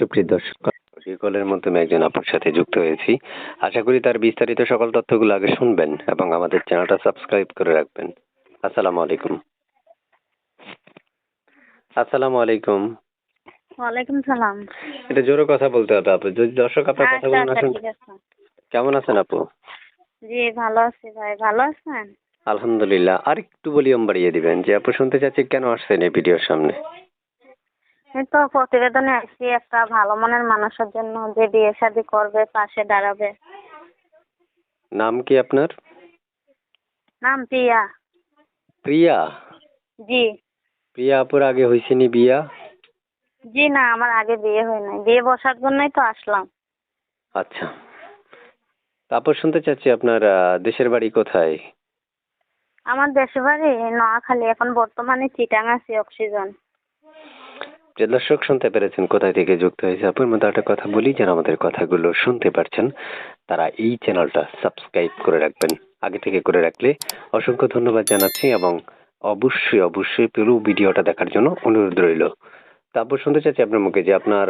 সুপ্রিয় দর্শক কলের মাধ্যমে একজন আপুর সাথে যুক্ত হয়েছি। আশা করি তার বিস্তারিত সকল তথ্যগুলো আগে শুনবেন এবং আমাদের চ্যানেলটা সাবস্ক্রাইব করে রাখবেন। আসসালামু আলাইকুম। আসসালামু আলাইকুম। ওয়ালাইকুম সালাম। এটা জোরে কথা বলতে হবে আপু। যদি দর্শক আপনার আচ্ছা কথাগুলো না আচ্ছা শুন কেমন আছেন আপু? জি ভালো আছি ভাই। ভালো আছেন? আলহামদুলিল্লাহ। আর একটু ভলিউম বাড়িয়ে দিবেন যে আপু শুনতে চাচ্ছি কেন আসছেন এই ভিডিওর সামনে? এই তো প্রতিবেদনে আসছি একটা ভালো মনের মানুষের জন্য যে বিয়ে শাদী করবে পাশে দাঁড়াবে। নাম কি আপনার? নাম প্রিয়া। প্রিয়া? জি। প্রিয়া আপুর আগে হয়েছেনি বিয়া? জি না আমার আগে বিয়ে হয় নাই। বিয়ে বসার জন্যই তো আসলাম। আচ্ছা। তারপর শুনতে চাচ্ছি আপনার আহ, দেশের বাড়ি কোথায়? আমার দেশের বাড়ি নোয়াখালী। এখন বর্তমানে চিটাং আছি অক্সিজেন। দর্শক শুনতে পেরেছেন, কোথায় থেকে যুক্ত হয়েছে আপনার মধ্যে একটা কথা বলি যারা আমাদের কথাগুলো শুনতে পারছেন, তারা এই চ্যানেলটা সাবস্ক্রাইব করে রাখবেন। আগে থেকে করে রাখলে অসংখ্য ধন্যবাদ জানাচ্ছি এবং অবশ্যই অবশ্যই পুরো ভিডিওটা দেখার জন্য অনুরোধ রইল। তারপর শুনতে চাচ্ছি আপনার মুখে যে আপনার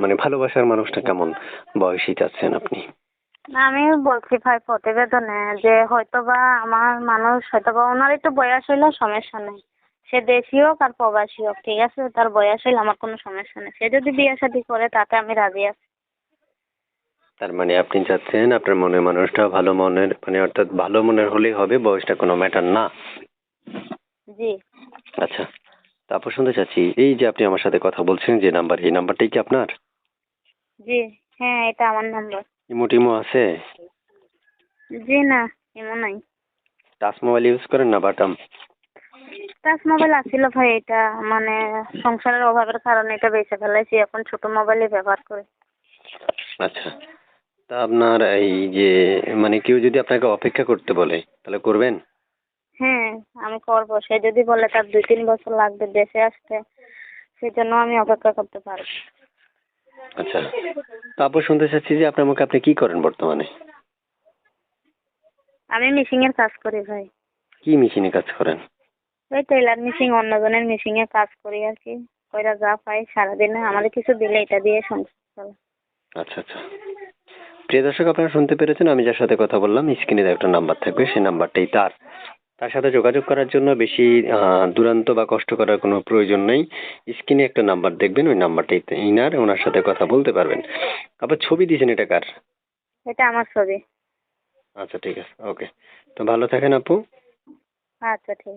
মানে ভালোবাসার মানুষটা কেমন? বয়সী চাচ্ছেন আপনি? আমি বলছি ভাই, প্রতিবেদনে যে হয়তোবা আমার মানুষ, হয়তোবা ওনার একটু বয়স হইলেও সমস্যা নেই। সে দেশি হোক আর প্রবাসী হোক ঠিক আছে? তার বয়স হইলে আমার কোনো সমস্যা নেই। সে যদি বিয়ে শাদী করে তাতে আমি রাজি আছি। তার মানে আপনি চাচ্ছেন আপনার মনের মানুষটা ভালো মনের মানে অর্থাৎ ভালো মনের হলেই হবে বয়সটা কোনো ম্যাটার না? জি। আচ্ছা তারপর শুনতে চাচ্ছি এই যে আপনি আমার সাথে কথা বলছেন যে নাম্বার এই নাম্বারটাই কি আপনার? জি হ্যাঁ এটা আমার নাম্বার। ইমো টিমো আছে? জি না এমন নাই। টাচ মোবাইল ইউজ করেন না বাটাম? টাচ মোবাইল আছিল ভাই এটা মানে সংসারের অভাবের কারণে এটা বেঁচে ফেলাইছি এখন ছোট মোবাইলই ব্যবহার করি। আচ্ছা তা আপনার এই যে মানে কেউ যদি আপনাকে অপেক্ষা করতে বলে তাহলে করবেন? হ্যাঁ আমি করব। সে যদি বলে তার দুই তিন বছর লাগবে দেশে আসতে সেই জন্য আমি অপেক্ষা করতে পারব আচ্ছা তারপর শুনতে চাচ্ছি যে আপনার মুখে আপনি কি করেন বর্তমানে? আমি মেশিনের কাজ করি ভাই। কি মেশিনে কাজ করেন? ওই টেলার মিশিং অন্যজনের মিশিংয়ে কাজ করি আর কি। কইরা যা পাই সারাদিনে আমাদের কিছু দিলে এটা দিয়ে সংসার চলে। আচ্ছা আচ্ছা। প্রিয় দর্শক আপনারা শুনতে পেরেছেন আমি যার সাথে কথা বললাম স্ক্রিনে একটা নাম্বার থাকবে সেই নাম্বারটাই তার। তার সাথে যোগাযোগ করার জন্য বেশি দুরান্ত বা কষ্ট করার কোনো প্রয়োজন নেই। স্ক্রিনে একটা নাম্বার দেখবেন ওই নাম্বারটাই ইনার ওনার সাথে কথা বলতে পারবেন। আবার ছবি দিয়েছেন এটা কার? এটা আমার ছবি। আচ্ছা ঠিক আছে ওকে। তো ভালো থাকেন আপু। আচ্ছা ঠিক আছে।